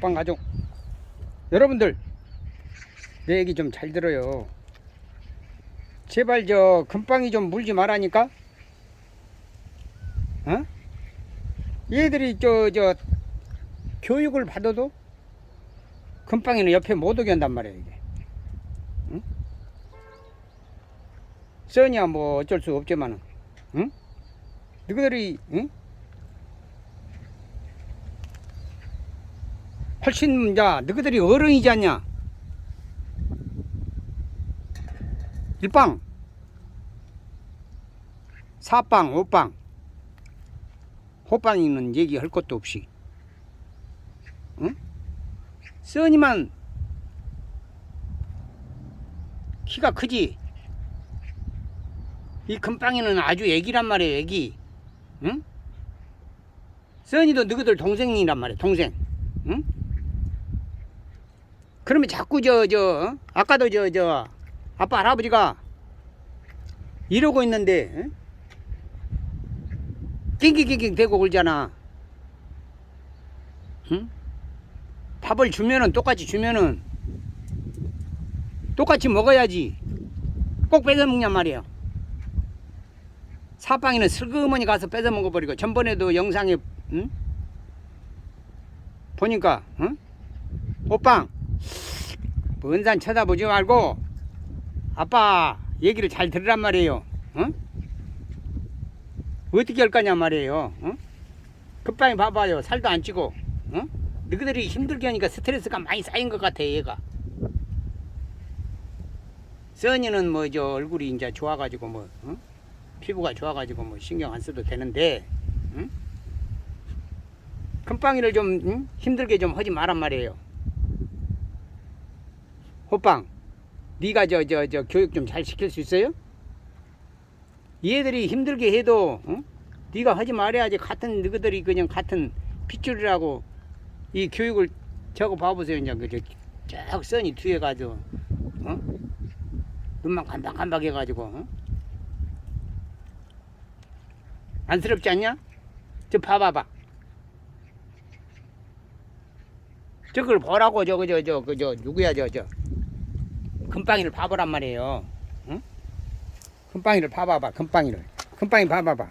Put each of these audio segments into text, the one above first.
호빵 가족 여러분들 내 얘기 좀 잘 들어요 제발 저 금빵이 좀 물지 말라니까 어? 얘들이 저 저 교육을 받아도 금빵이는 옆에 못 오게 한단 말이야 이게 응? 써니야 뭐 어쩔 수 없지만은 응? 너희들이 응? 훨씬 야 너희들이 어른이지 않냐? 일빵. 사빵 오빵. 호빵이는 얘기할 것도 없이. 응? 써니만 키가 크지? 이 금빵이는 아주 애기란 말이에요 애기. 응? 써니도 너희들 동생이란 말이야 동생. 응? 그러면 자꾸 저 저 아까도 저 저 아빠 할아버지가 이러고 있는데 응? 낑낑낑낑 대고 굴잖아 응? 밥을 주면은 똑같이 주면은 똑같이 먹어야지 꼭 뺏어 먹냔 말이에요 사빵이는 슬그머니 가서 뺏어 먹어버리고 전번에도 영상에 응? 보니까 응? 오빵 먼산 쳐다보지 말고 아빠 얘기를 잘 들으란 말이에요 응? 어떻게 할 거냐 말이에요 응? 급방이 봐봐요 살도 안 찌고 응? 너희들이 힘들게 하니까 스트레스가 많이 쌓인 것 같아 얘가 써니는 뭐 저 얼굴이 이제 좋아가지고 뭐 응? 피부가 좋아가지고 뭐 신경 안 써도 되는데 응? 금빵이를 좀 응? 힘들게 좀 하지 말란 말이에요 호빵 네가 저 저 저 교육 좀 잘 시킬 수 있어요? 얘들이 힘들게 해도 응? 네가 하지 말아야지 같은 너희들이 그냥 같은 핏줄이라고 이 교육을 저거 봐보세요 이제 그저 쭉 써니 뒤에 가지고 어? 눈만 깜박깜박 해가지고 어? 안쓰럽지 않냐? 저 봐봐봐 저걸 보라고 저거 저저 그저 누구야 저저 금빵이를 봐보란 말이에요 응? 금빵이를 봐봐봐 금빵이를 금빵이 봐봐봐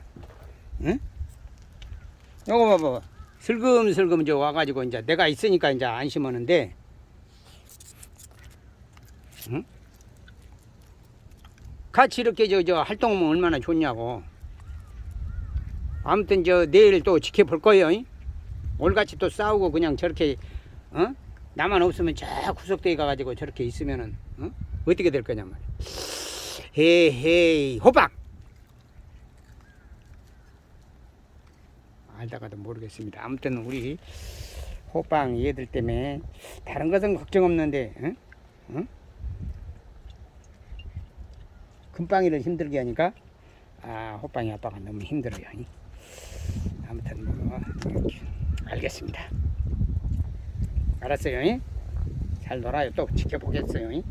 응? 요거 봐봐 슬금슬금 이제 와가지고 이제 내가 있으니까 이제 안심하는데 응? 같이 이렇게 저 저 활동하면 얼마나 좋냐고 아무튼 저 내일 또 지켜볼 거예요 잉? 올같이 또 싸우고 그냥 저렇게 어? 나만 없으면 저 구석대에 가가지고 저렇게 있으면은 어? 어떻게 될 거냐 말이야 헤헤이 호박 알다가도 모르겠습니다 아무튼 우리 호빵 얘들 때문에 다른 것은 걱정 없는데 응? 응? 금빵이를 힘들게 하니까 아 호빵이 아빠가 너무 힘들어요 잉? 아무튼 뭐 알겠습니다 알았어요 잉? 잘 놀아요 또 지켜보겠어요 잉?